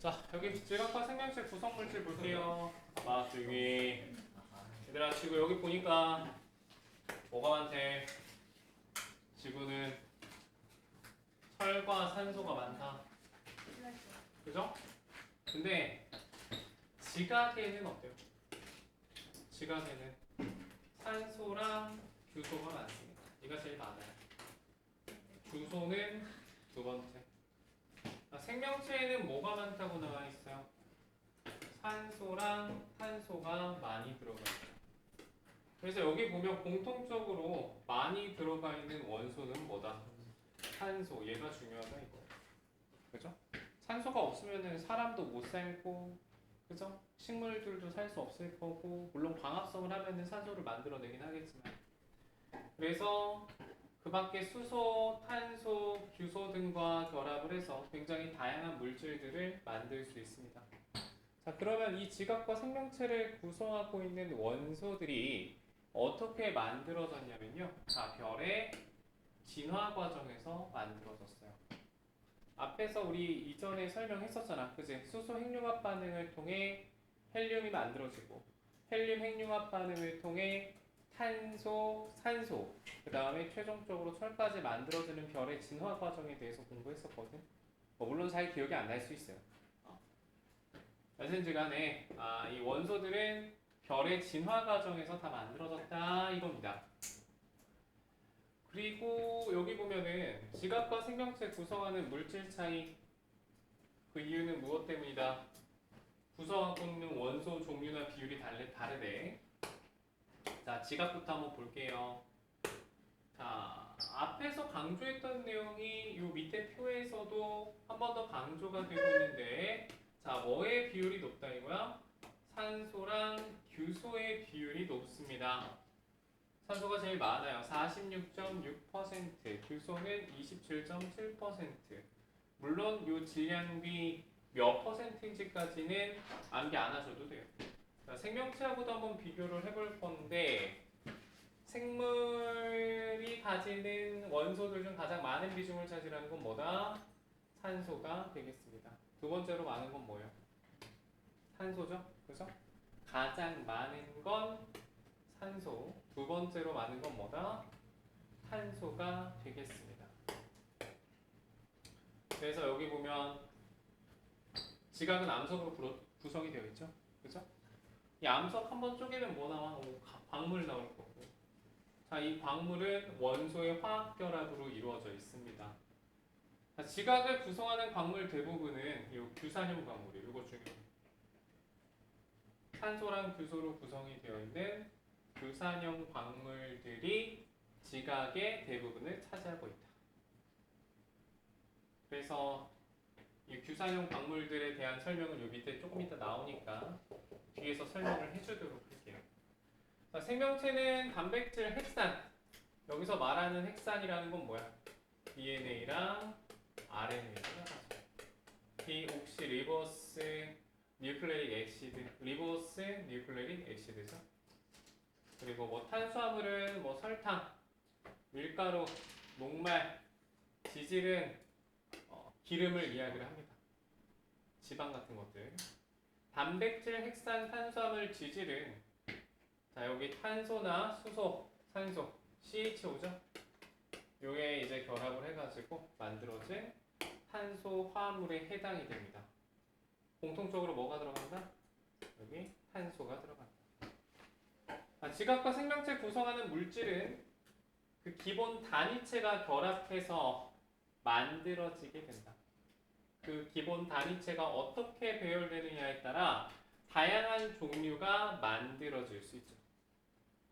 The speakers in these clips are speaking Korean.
자 여기 질각과 생명체 구성물질 볼게요. 아 저기 얘들아 지구 여기 보니까 뭐가 많대? 지구는 철과 산소가 많다. 그죠? 근데 지각에는 어때요? 지각에는 산소랑 규소가 많습니다. 이가 제일 많아요. 규소는 두 번째. 아, 생명체에는 뭐가 많다고 나와 있어요? 산소랑 탄소가 많이 들어가 있어요. 그래서 여기 보면 공통적으로 많이 들어가 있는 원소는 뭐다? 산소. 얘가 중요하다 이거. 그죠? 산소가 없으면은 사람도 못 살고, 그죠? 식물들도 살 수 없을 거고, 물론 광합성을 하면은 산소를 만들어내긴 하겠지만. 그래서 그 밖에 수소, 탄소, 규소 등과 결합을 해서 굉장히 다양한 물질들을 만들 수 있습니다. 자, 그러면 이 지각과 생명체를 구성하고 있는 원소들이 어떻게 만들어졌냐면요. 자, 별의 진화 과정에서 만들어졌어요. 앞에서 우리 이전에 설명했었잖아. 그지? 수소 핵융합 반응을 통해 헬륨이 만들어지고 헬륨 핵융합 반응을 통해 탄소, 산소, 그 다음에 최종적으로 철까지 만들어지는 별의 진화 과정에 대해서 공부했었거든. 뭐 물론 잘 기억이 안 날 수 있어요. 어. 여튼간에 아, 이 원소들은 별의 진화 과정에서 다 만들어졌다 이겁니다. 그리고 여기 보면은 지각과 생명체 구성하는 물질 차이 그 이유는 무엇 때문이다? 구성하고 있는 원소 종류나 비율이 다르, 다르대. 자, 지각부터 한번 볼게요. 자, 앞에서 강조했던 내용이 요 밑에 표에서도 한 번 더 강조가 되고 있는데, 자, 뭐의 비율이 높다 이거야? 산소랑 규소의 비율이 높습니다. 산소가 제일 많아요. 46.6%, 규소는 27.7%. 물론 요 질량비 몇 퍼센트인지까지는 암기 안 하셔도 돼요. 자, 생명체하고도 한번 비교를 해볼 건데 생물이 가지는 원소들 중 가장 많은 비중을 차지하는 건 뭐다? 산소가 되겠습니다. 두 번째로 많은 건 뭐예요? 산소죠? 그죠? 가장 많은 건 산소. 두 번째로 많은 건 뭐다? 탄소가 되겠습니다. 그래서 여기 보면 지각은 암석으로 구성이 되어 있죠? 그죠? 이 암석 한번 쪼개면 뭐 나와? 오, 가- 광물 나올 거고. 자, 이 광물은 원소의 화학 결합으로 이루어져 있습니다. 자, 지각을 구성하는 광물 대부분은 이 규산염 광물이에요. 이거 중요해요. 산소랑 규소로 구성이 되어 있는 규산염 광물들이 지각의 대부분을 차지하고 있다. 그래서 이 규산염 광물들에 대한 설명은 요 밑에 조금 이따 나오니까 뒤에서 설명을 해주도록 할게요. 자, 생명체는 단백질 핵산. 여기서 말하는 핵산이라는 건 뭐야? DNA랑 RNA가 나가죠. 디옥시 리버스 뉴클레릭 엑시드, 리버스 뉴클레릭 엑시드죠. 그리고 뭐 탄수화물은 뭐 설탕, 밀가루, 녹말, 지질은 어, 기름을 이야기를 합니다. 지방 같은 것들. 단백질, 핵산, 탄수화물, 지질은 자 여기 탄소나 수소, 산소, CHO죠. 요게 이제 결합을 해가지고 만들어진 탄소 화합물에 해당이 됩니다. 공통적으로 뭐가 들어간다? 여기 탄소가 들어간다. 아, 지각과 생명체 구성하는 물질은 그 기본 단위체가 결합해서 만들어지게 된다. 그 기본 단위체가 어떻게 배열되느냐에 따라 다양한 종류가 만들어질 수 있죠.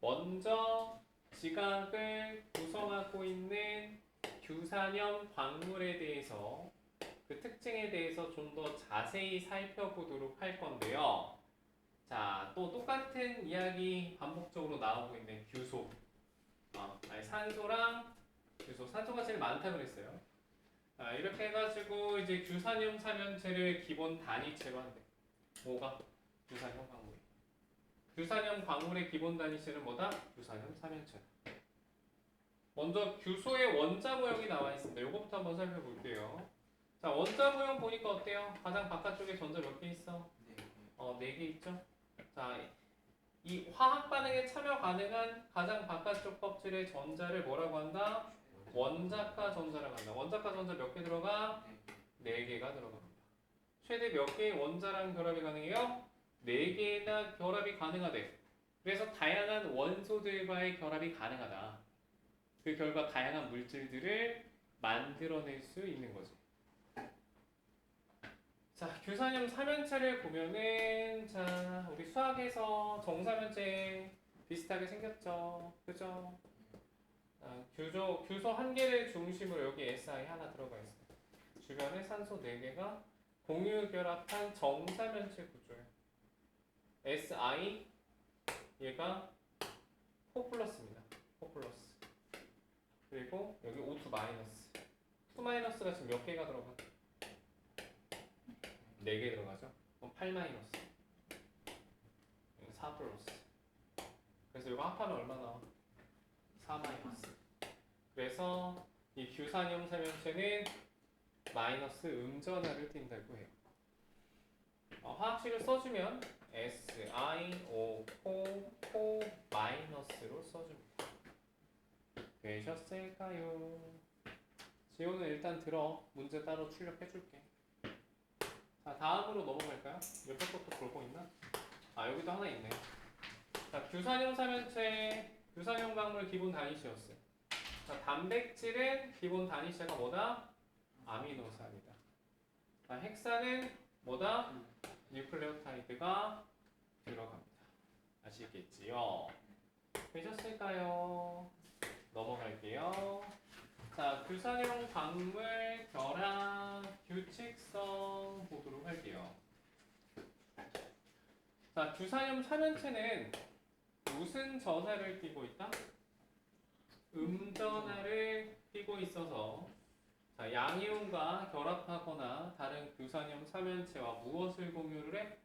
먼저 지각을 구성하고 있는 규산염 광물에 대해서 그 특징에 대해서 좀 더 자세히 살펴보도록 할 건데요. 자, 또 똑같은 이야기 반복적으로 나오고 있는 규소. 아, 산소랑 규소. 산소가 제일 많다 그랬어요. 아, 이렇게 해가지고 이제 규산염 삼연체를 기본 단위체로 한대. 뭐가? 규산염 광물이. 규산염 광물의 기본 단위체는 뭐다? 규산염 삼연체. 먼저 규소의 원자 모형이 나와 있습니다. 이거부터 한번 살펴볼게요. 자 원자 모형 보니까 어때요? 가장 바깥쪽에 전자 몇 개 있어? 네. 어, 네 개 있죠? 자, 이 화학 반응에 참여 가능한 가장 바깥쪽 껍질의 전자를 뭐라고 한다? 원자가 전자라고 한다. 원자가 전자 몇 개 들어가? 네 개가 들어갑니다. 최대 몇 개의 원자랑 결합이 가능해요? 네 개나 결합이 가능하대. 그래서 다양한 원소들과의 결합이 가능하다. 그 결과 다양한 물질들을 만들어낼 수 있는 거지. 자, 규산염 삼연체를 보면은 자, 우리 수학에서 정삼연체 비슷하게 생겼죠. 그죠? 아, 규조, 규소 한 개를 중심으로 여기 SI 하나 들어가 있어요. 주변에 산소 4개가 공유 결합한 정사면체 구조예요. SI 얘가 4 플러스입니다. 4 플러스. 그리고 여기 O2 마이너스. 2 마이너스가 지금 몇 개가 들어가? 4개 들어가죠? 그럼 8 마이너스. 여기 4 플러스. 그래서 이거 합하면 얼마 나와? 4 마이너스. 그래서 이 규산염 삼연체는 마이너스 음전하를 띈다고 해요. 어, 화학식을 써주면 S, I, O, O, O 마이너스로 써줍니다. 되셨을까요? 지호는 일단 들어. 문제 따로 출력해줄게. 자, 다음으로 넘어갈까요? 옆에 것도 볼고 있나? 아, 여기도 하나 있네. 자, 규산염 삼연체, 규산염 광물 기본 단위시였어요. 자, 단백질은 기본 단위시가 뭐다? 아미노산이다. 자, 핵산은 뭐다? 뉴클레오타이드가 들어갑니다. 아시겠지요? 되셨을까요? 넘어갈게요. 자, 규산형 광물 결합 규칙성 보도록 할게요. 자, 규산염 삼연체는 무슨 전하를 띠고 있다? 음전하를 띠고 있어서 자, 양이온과 결합하거나 다른 규산염 삼연체와 무엇을 공유를 해?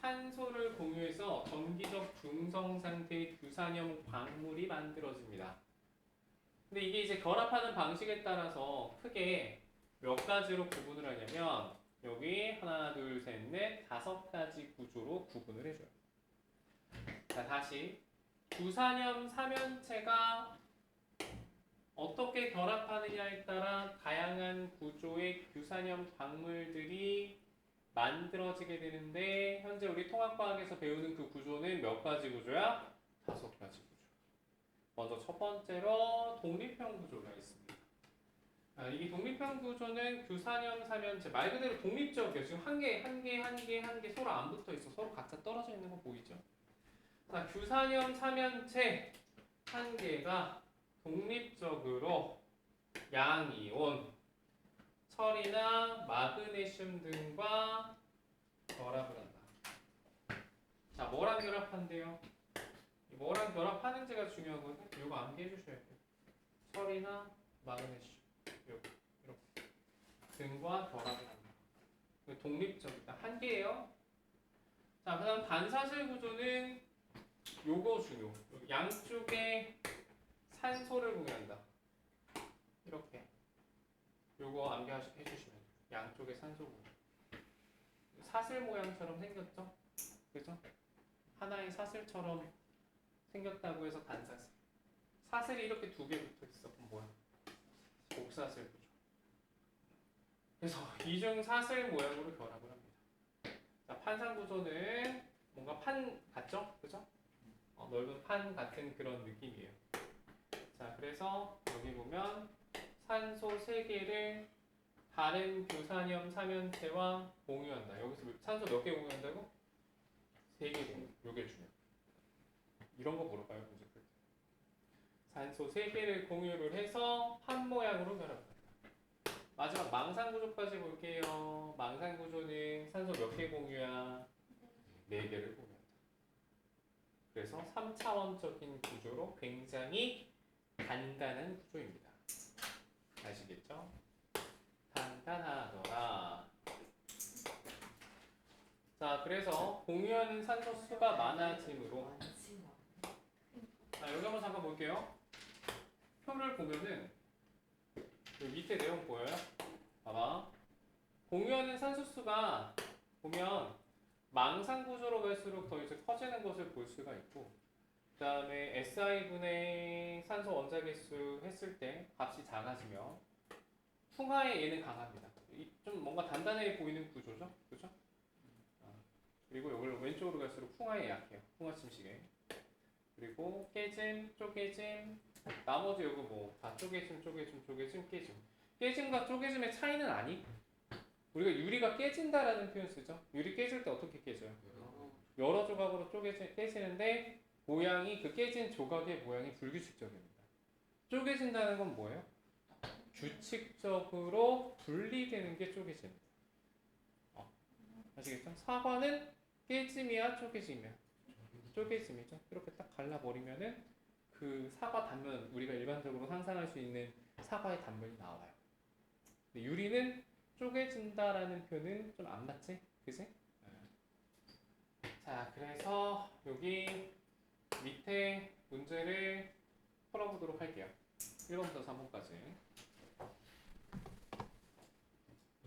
산소를 공유해서 전기적 중성 상태의 규산염 광물이 만들어집니다. 근데 이게 이제 결합하는 방식에 따라서 크게 몇 가지로 구분을 하냐면 여기 하나, 둘, 셋, 넷, 다섯 가지 구조로 구분을 해줘요. 자, 다시 규산염 삼연체가 어떻게 결합하느냐에 따라 다양한 구조의 규산염 광물들이 만들어지게 되는데 현재 우리 통합과학에서 배우는 그 구조는 몇 가지 구조야? 다섯 가지 구조. 먼저 첫 번째로 독립형 구조가 있습니다. 아, 이 독립형 구조는 규산염 삼연체 말 그대로 독립적이에요. 지금 한 개, 한 개, 한 개, 한 개 서로 안 붙어 있어. 서로 각자 떨어져 있는 거 보이죠? 자, 규산염 삼연체 한 개가 독립적으로 양이온, 철이나 마그네슘 등과 결합을 한다. 자, 뭐랑 결합한대요? 이 뭐랑 결합하는지가 중요하거든요. 이거 암기해 주셔야 돼요. 철이나 마그네슘, 이렇게, 이렇게 등과 결합을 한다. 독립적이다. 한 개예요. 자, 그 다음 반사실 구조는 요거 중요. 양쪽에 산소를 공유한다. 이렇게. 요거 암기해 주시면. 양쪽에 산소 공유. 사슬 모양처럼 생겼죠? 그죠? 하나의 사슬처럼 생겼다고 해서 반사슬. 사슬이 이렇게 두 개 붙어 있어. 그럼 뭐야? 구조. 그래서 이중 사슬 모양으로 결합을 합니다. 자, 판상 구조는 뭔가 판 같죠? 그죠? 어, 넓은 판 같은 그런 느낌이에요. 자, 그래서 여기 보면 산소 3개를 다른 규산염 삼연체와 공유한다. 여기서 산소 몇 개 공유한다고? 3개 공유. 요게 중요. 이런 거 물어봐요, 문제 풀 때. 산소 3개를 공유를 해서 판 모양으로 결합한다. 마지막 망상 구조까지 볼게요. 망상 구조는 산소 몇 개 공유야? 4개를 공유한다. 그래서 3차원적인 구조로 굉장히 간단한 구조입니다. 아시겠죠? 간단하더라. 자, 그래서 공유하는 산소 수가 많아짐으로 자, 여기 한번 잠깐 볼게요. 표를 보면은 그 밑에 내용 보여요? 봐봐. 공유하는 산소수가 보면 망상 구조로 갈수록 더 이제 커지는 것을 볼 수가 있고 그 다음에 SI분의 산소 원자 개수 했을 때 값이 작아지면 풍화에 얘는 강합니다. 이- 좀 뭔가 단단해 보이는 구조죠, 그렇죠? 그리고 여기를 왼쪽으로 갈수록 풍화에 약해요. 풍화 침식에. 그리고 깨짐, 쪼개짐, 나머지 여기 뭐다 쪼개짐, 쪼개짐, 쪼개짐, 깨짐. 깨짐과 쪼개짐의 차이는 아니. 우리가 유리가 깨진다라는 표현 쓰죠. 유리 깨질 때 어떻게? 여러 조각으로 쪼개지, 깨지는데 모양이 그 깨진 조각의 모양이 불규칙적입니다. 쪼개진다는 건 뭐예요? 규칙적으로 분리되는 게 쪼개집니다. 어, 아시겠죠? 사과는 깨짐이야, 쪼개짐이야. 쪼개짐이죠. 이렇게 딱 갈라버리면은 그 사과 단면 우리가 일반적으로 상상할 수 있는 사과의 단면이 나와요. 유리는 쪼개진다라는 표현은 좀 안 맞지? 그지? 자, 그래서 여기 밑에 문제를 풀어보도록 할게요. 1번부터 3번까지.